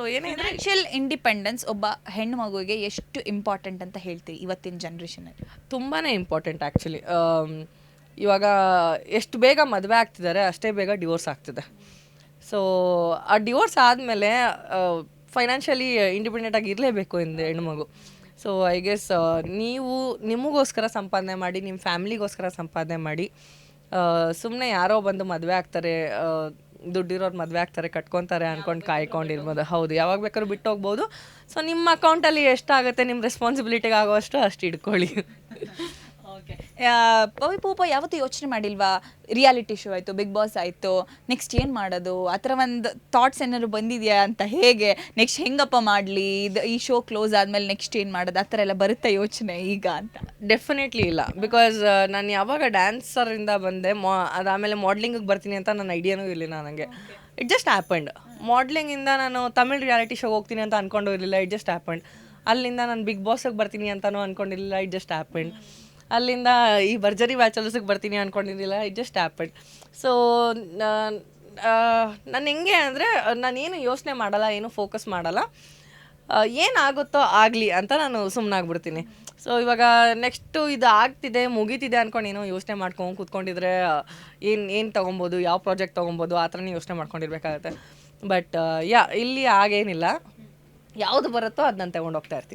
So ಏನೇ financial independence ಒಬ್ಬ ಹೆಣ್ಣು ಮಗುವಿಗೆ ಎಷ್ಟು ಇಂಪಾರ್ಟೆಂಟ್ ಅಂತ ಹೇಳ್ತೀರಿ ಇವತ್ತಿನ ಜನ್ರೇಷನಲ್ಲಿ ತುಂಬಾ ಇಂಪಾರ್ಟೆಂಟ್ ಆ್ಯಕ್ಚುಲಿ ಇವಾಗ ಎಷ್ಟು ಬೇಗ ಮದುವೆ ಆಗ್ತಿದ್ದಾರೆ ಅಷ್ಟೇ ಬೇಗ ಡಿವೋರ್ಸ್ ಆಗ್ತಿದೆ. ಸೊ ಆ ಡಿವೋರ್ಸ್ ಆದಮೇಲೆ ಫೈನಾನ್ಷಿಯಲಿ ಇಂಡಿಪೆಂಡೆಂಟ್ ಆಗಿ ಇರಲೇಬೇಕು ಎಂದು ಹೆಣ್ಮಗು ಸೊ ಐ ಗೆಸ್ ನೀವು ನಿಮಗೋಸ್ಕರ ಸಂಪಾದನೆ ಮಾಡಿ ನಿಮ್ಮ ಫ್ಯಾಮ್ಲಿಗೋಸ್ಕರ ಸಂಪಾದನೆ ಮಾಡಿ ಸುಮ್ಮನೆ ಯಾರೋ ಬಂದು ಮದುವೆ ಆಗ್ತಾರೆ ದುಡ್ಡಿರೋರು ಮದುವೆ ಆಗ್ತಾರೆ, ಕಟ್ಕೊತಾರೆ ಅನ್ಕೊಂಡು ಕಾಯ್ಕೊಂಡಿರ್ಬೋದು. ಹೌದು, ಯಾವಾಗ ಬೇಕಾದ್ರೂ ಬಿಟ್ಟು ಹೋಗ್ಬೋದು. ಸೊ ನಿಮ್ಮ ಅಕೌಂಟಲ್ಲಿ ಎಷ್ಟಾಗುತ್ತೆ ನಿಮ್ಮ ರೆಸ್ಪಾನ್ಸಿಬಿಲಿಟಿಗೆ ಆಗೋಷ್ಟು ಅಷ್ಟು ಇಟ್ಕೊಳ್ಳಿ. ಪವಿ ಪೂಪ, ಯಾವತ್ತೂ ಯೋಚನೆ ಮಾಡಿಲ್ವಾ? ರಿಯಾಲಿಟಿ ಶೋ ಆಯಿತು ಬಿಗ್ ಬಾಸ್ ಆಯಿತು ನೆಕ್ಸ್ಟ್ ಏನು ಮಾಡೋದು? ಆ ಥರ ಒಂದು ಥಾಟ್ಸ್ ಏನಾದ್ರು ಬಂದಿದೆಯಾ ಅಂತ ಹೇಗೆ? ನೆಕ್ಸ್ಟ್ ಹೆಂಗಪ್ಪ ಮಾಡಲಿ? ಇದು, ಈ ಶೋ ಕ್ಲೋಸ್ ಆದಮೇಲೆ ನೆಕ್ಸ್ಟ್ ಏನು ಮಾಡೋದು? ಆ ಥರ ಎಲ್ಲ ಬರುತ್ತಾ ಯೋಚನೆ ಈಗ ಅಂತ? ಡೆಫಿನೆಟ್ಲಿ ಇಲ್ಲ. ಬಿಕಾಸ್ ನಾನು ಯಾವಾಗ ಡ್ಯಾನ್ಸರಿಂದ ಬಂದೆ, ಮಾ, ಅದಾದಮೇಲೆ ಮಾಡ್ಲಿಂಗಿಗೆ ಬರ್ತೀನಿ ಅಂತ ನನ್ನ ಐಡಿಯಾನೂ ಇರಲಿಲ್ಲ ನನಗೆ ಇಟ್ ಜಸ್ಟ್ ಹ್ಯಾಪಂಡ್ ಮಾಡ್ಲಿಂಗಿಂದ ನಾನು ತಮಿಳ್ ರಿಯಾಲಿಟಿ ಶೋಗೆ ಹೋಗ್ತೀನಿ ಅಂತ ಅಂದ್ಕೊಂಡು ಇರಲಿಲ್ಲ ಇಟ್ ಜಸ್ಟ್ ಆ್ಯಪಂಡ್ ಅಲ್ಲಿಂದ ನಾನು ಬಿಗ್ ಬಾಸಿಗೆ ಬರ್ತೀನಿ ಅಂತಲೂ ಅಂದ್ಕೊಂಡಿರಲಿಲ್ಲ ಇಟ್ ಜಸ್ಟ್ ಹ್ಯಾಪಂಡ್ ಅಲ್ಲಿಂದ ಈ ಭರ್ಜರಿ ಬ್ಯಾಚಲರ್ಸಿಗೆ ಬರ್ತೀನಿ ಅಂದ್ಕೊಂಡಿದ್ದಿಲ್ಲ ಇಟ್ ಜಸ್ಟ್ ಆ್ಯಪಡ್ ಸೊ ನಾನು ಹೆಂಗೆ ಅಂದರೆ, ನಾನೇನು ಯೋಚನೆ ಮಾಡಲ್ಲ, ಏನು ಫೋಕಸ್ ಮಾಡಲ್ಲ. ಏನಾಗುತ್ತೋ ಆಗಲಿ ಅಂತ ನಾನು ಸುಮ್ಮನಾಗ್ಬಿಡ್ತೀನಿ ಸೊ ಇವಾಗ ನೆಕ್ಸ್ಟು ಇದು ಆಗ್ತಿದೆ, ಮುಗೀತಿದೆ ಅಂದ್ಕೊಂಡು ಏನೋ ಯೋಚನೆ ಮಾಡ್ಕೊಂಡು ಕೂತ್ಕೊಂಡಿದ್ರೆ, ಏನು ಏನು ತೊಗೊಬೋದು, ಯಾವ ಪ್ರಾಜೆಕ್ಟ್ ತೊಗೊಬೋದು, ಆ ಥರನೇ ಯೋಚನೆ ಮಾಡ್ಕೊಂಡಿರ್ಬೇಕಾಗತ್ತೆ. ಬಟ್ ಯಾ, ಇಲ್ಲಿ ಆಗೇನಿಲ್ಲ ಯಾವುದು ಬರುತ್ತೋ ಅದನ್ನ ನಾನು ಹೋಗ್ತಾ ಇರ್ತೀನಿ.